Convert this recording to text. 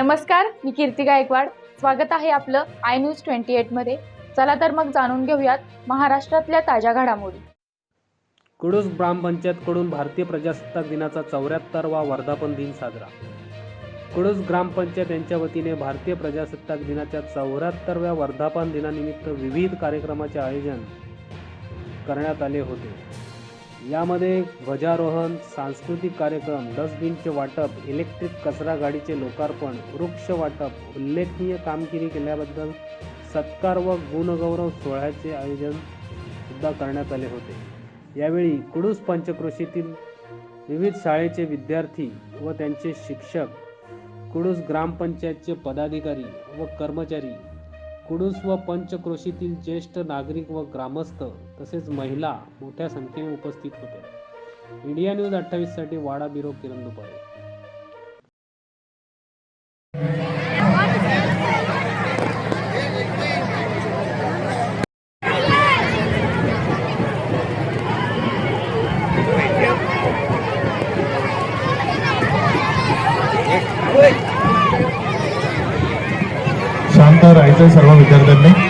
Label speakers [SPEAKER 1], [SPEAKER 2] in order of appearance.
[SPEAKER 1] नमस्कार मी कीर्ती गायकवाड. स्वागत आहे आपलं आय न्यूज ट्वेंटी एटमध्ये चला तर मग जाणून घेऊयात महाराष्ट्रातल्या ताज्या घडामोडी.
[SPEAKER 2] कुडूस ग्रामपंचायतकडून भारतीय प्रजासत्ताक दिनाचा चौऱ्याहत्तर वा वर्धापन दिन साजरा. कुडूस ग्रामपंचायत यांच्या वतीने भारतीय प्रजासत्ताक दिनाच्या चौऱ्याहत्तरव्या वर्धापन दिनानिमित्त विविध कार्यक्रमाचे आयोजन करण्यात आले होते. यामध्ये ध्वजारोहण सांस्कृतिक कार्यक्रम डस्टबिनचे वाटप इलेक्ट्रिक कचरा गाडीचे लोकार्पण वृक्ष वाटप उल्लेखनीय कामगिरी केल्याबद्दल सत्कार व गुणगौरव सोहळ्याचे आयोजन सुद्धा करण्यात आले होते. यावेळी कुडूस पंचक्रोशीतील विविध शाळेचे विद्यार्थी व त्यांचे शिक्षक कुडूस ग्रामपंचायतचे पदाधिकारी व कर्मचारी कुडूस व पंचक्रोशीतील ज्येष्ठ नागरिक व ग्रामस्थ तसेच महिला मोठ्या संख्येने उपस्थित होते. इंडिया न्यूज अठ्ठावीससाठी वाडा ब्युरो किरण दुपारी.
[SPEAKER 3] करायचं सर्व विद्यार्थ्यांनी